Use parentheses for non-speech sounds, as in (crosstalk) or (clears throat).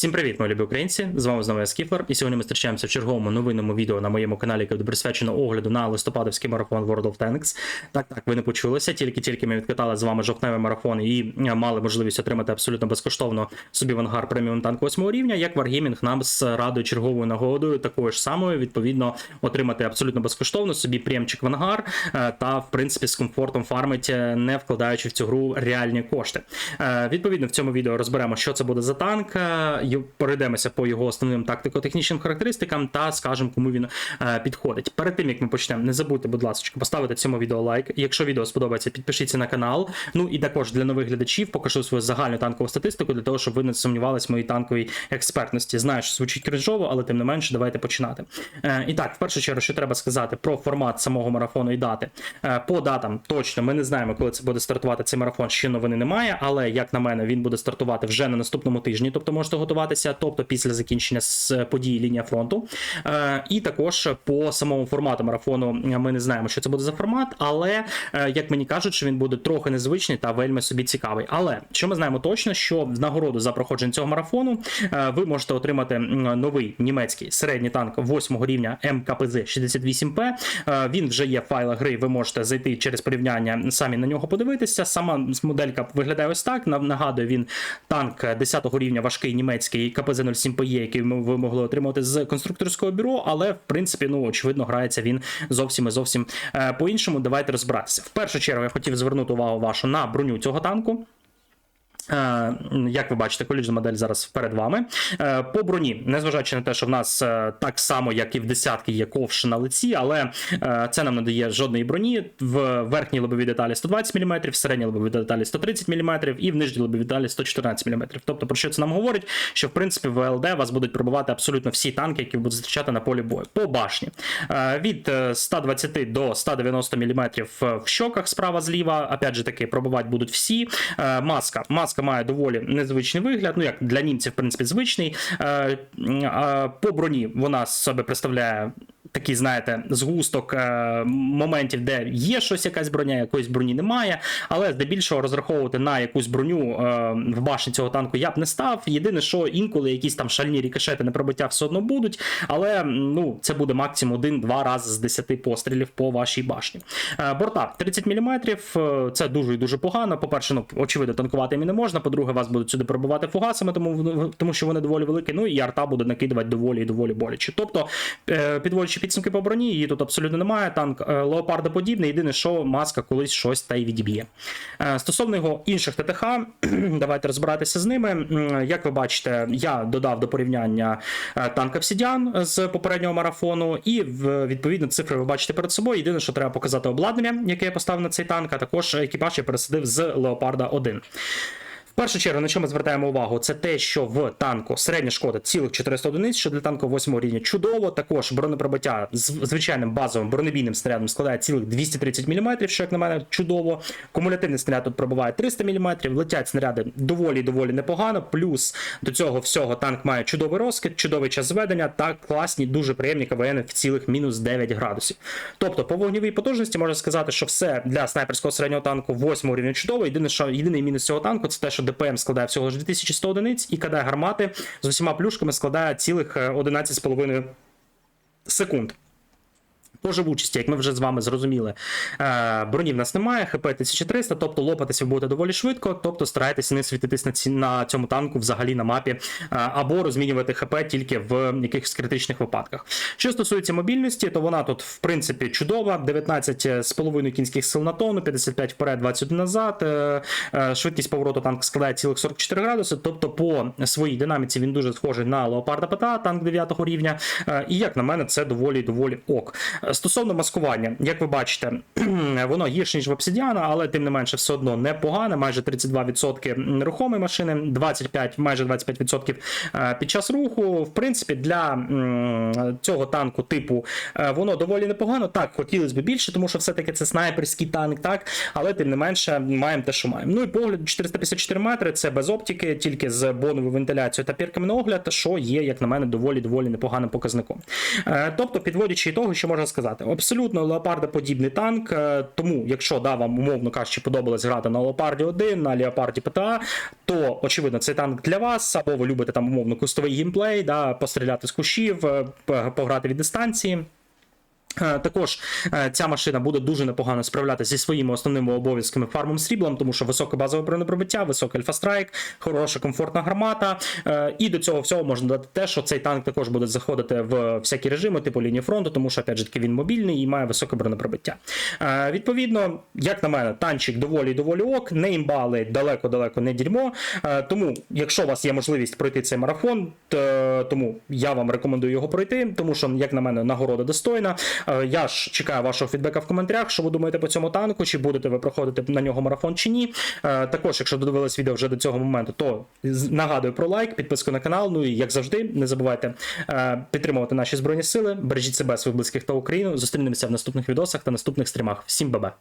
Всім привіт, мої любі українці! З вами знову я Скіфлер, і сьогодні ми зустрічаємося в черговому новинному відео на моєму каналі, яке буде присвячено огляду на листопадовський марафон World of Tanks. Так, так, ви не почулися. Тільки-тільки ми відкатали з вами жовтневий марафон і е, мали можливість отримати абсолютно безкоштовно собі в ангар преміум танк 8 рівня. Як Wargaming нам з радою черговою нагодою, такою ж самою, відповідно, отримати абсолютно безкоштовно собі прямчик в ангар е, та, в принципі, з комфортом фармить, е, не вкладаючи в цю гру реальні кошти. Відповідно, в цьому відео розберемо, що це буде за танк. Пройдемося по його основним тактико-технічним характеристикам та скажемо, кому він е, підходить. Перед тим як ми почнемо, не забудьте, будь ласка, поставити цьому відео лайк. Якщо відео сподобається, підпишіться на канал. Ну і також для нових глядачів покажу свою загальну танкову статистику для того, щоб ви не сумнівались в моїй танковій експертності. Знаю, що звучить кринжово, але тим не менше, давайте починати. Е, і так, в першу чергу, що треба сказати про формат самого марафону і дати. Е, по датам точно ми не знаємо, коли це буде стартувати цей марафон. Ще новини немає, але як на мене, він буде стартувати вже на наступному тижні, тобто можете готуватися, тобто після закінчення з події лінія фронту. Е, і також по самому формату марафону ми не знаємо, що це буде за формат, але е, як мені кажуть, що він буде трохи незвичний та вельми собі цікавий. Але що ми знаємо точно, що в нагороду за проходження цього марафону е, ви можете отримати новий німецький середній танк 8 рівня МКПЗ 68П. Е, Він вже є в файлах гри. Ви можете зайти через порівняння, самі на нього подивитися. Сама моделька виглядає ось так. Нагадую, він танк 10 рівня важкий німецький КПЗ 07 ПЕ, який ви могли отримати з конструкторського бюро, але в принципі, ну очевидно, грається він зовсім і зовсім е, по-іншому. Давайте розбиратися. В першу чергу я хотів звернути увагу вашу на броню цього танку. Е, Як ви бачите, коліжна модель зараз перед вами. Е, По броні, незважаючи на те, що в нас е, так само, як і в десятки, є ковш на лиці, але це нам не дає жодної броні. В верхній лобовій деталі 120 мм, в середній лобовій деталі 130 мм і в нижній лобовій деталі 114 мм. Тобто, про що це нам говорить? Що в принципі в ЛД вас будуть пробивати абсолютно всі танки, які ви будете зустрічати на полі бою. По башні від е, 120 до 190 мм в щоках справа зліва. Опять же таки, пробивати будуть всі. Е, Маска. Маска має доволі незвичний вигляд. Ну як для німців, в принципі, звичний. Е, По броні вона себе представляє. Такий, знаєте, згусток е, моментів, де є щось, якась броня, якоїсь броні немає. Але здебільшого розраховувати на якусь броню е, в башні цього танку я б не став. Єдине, що інколи якісь там шальні рікошети на пробиття все одно будуть, але ну, це буде максимум один-два рази з 10 пострілів по вашій башні. Е, борта 30 мм, це дуже і дуже погано. По-перше, ну, очевидно, танкувати їм не можна. По-друге, вас будуть сюди пробивати фугасами, тому, тому що вони доволі великі. Ну і арта буде накидувати доволі і доволі боляче. Тобто, е, підсумки по броні, її тут абсолютно немає. Танк е, леопарда подібний. Єдине, що маска колись щось та й відіб'є. Е, Стосовно його інших ТТХ, (clears throat) давайте розбиратися з ними. Як ви бачите, я додав до порівняння е, танк Obsidian з попереднього марафону, і відповідно цифри ви бачите перед собою. Єдине, що треба показати обладнання, яке я поставив на цей танк, а також екіпаж я пересадив з Леопарда 1. Першу чергу, на що ми звертаємо увагу, це те, що в танку середня шкода цілих 400 одиниць, що для танку 8 рівня чудово. Також бронепробиття з звичайним базовим бронебійним снарядом складає цілих 230 мм, що як на мене чудово. Кумулятивний снаряд тут пробиває 300 мм, летять снаряди доволі доволі непогано. Плюс до цього всього танк має чудовий розкид, чудовий час зведення та класні, дуже приємні КВН в цілих мінус 9 градусів. Тобто, по вогневій потужності можна сказати, що все для снайперського середнього танку 8 рівня чудово. Єдине, що єдиний мінус цього танку це те, що ДПМ складає всього ж 2100 одиниць, і кидає гармати з усіма плюшками складає цілих е, 11,5 секунд. По живучості, як ми вже з вами зрозуміли, е, броні в нас немає, ХП 1300, тобто лопатися ви будете доволі швидко, тобто старайтеся не світитись на, ці, на цьому танку взагалі на мапі, е, або розмінювати ХП тільки в якихось критичних випадках. Що стосується мобільності, то вона тут в принципі чудова: 19,5 кінських сил на тонну, 55 вперед, 21 назад. е, е, Швидкість повороту танк складає цілих 44 градуси. Тобто, по своїй динаміці він дуже схожий на Леопарда ПТА, танк 9 рівня. Е, І як на мене, це доволі доволі ок. Е, Стосовно маскування, як ви бачите, (clears throat) воно гірше, ніж в Obsidian, але тим не менше все одно непогане, майже 32% нерухомої машини, 25, майже 25% е, під час руху. В принципі, для цього танку типу е, воно доволі непогано. Так, хотілося б більше, тому що все-таки це снайперський танк, так, але тим не менше маємо те, що маємо. Ну і погляд 454 метри, це без оптики, тільки з боновою вентиляцією та пірками на огляд, що є, як на мене, доволі доволі непоганим показником. Тобто, підводячи того, що можна сказати. Сказати? Абсолютно леопардоподібний танк. е, Тому, якщо да, вам умовно кажучи, подобалось грати на Леопарді 1, на Леопарді ПТА, то очевидно цей танк для вас, або ви любите там умовно кустовий геймплей, да, постріляти з кущів, е, пограти від дистанції. Е, Також е, ця машина буде дуже непогано справлятися зі своїми основними обов'язками фармом сріблом, тому що високе базове бронепробиття, високий альфа-страйк, хороша комфортна гармата. Е, І до цього всього можна додати те, що цей танк також буде заходити в всякі режими, типу лінії фронту, тому що опять же таки він мобільний і має високе бронепробиття. Відповідно, як на мене, танчик доволі доволі ок, не імбали далеко-далеко не дерьмо. Тому, якщо у вас є можливість пройти цей марафон, то, тому я вам рекомендую його пройти, тому що, як на мене, нагорода достойна. Е, Я ж чекаю вашого фідбека в коментарях, що ви думаєте по цьому танку, чи будете ви проходити на нього марафон чи ні. Е, Також, якщо додивились відео вже до цього моменту, то нагадую про лайк, підписку на канал. Ну і як завжди, не забувайте е, підтримувати наші збройні сили. Бережіть себе, своїх близьких та Україну. Зустрінемося в наступних відосах та наступних стрімах. Всім бабе!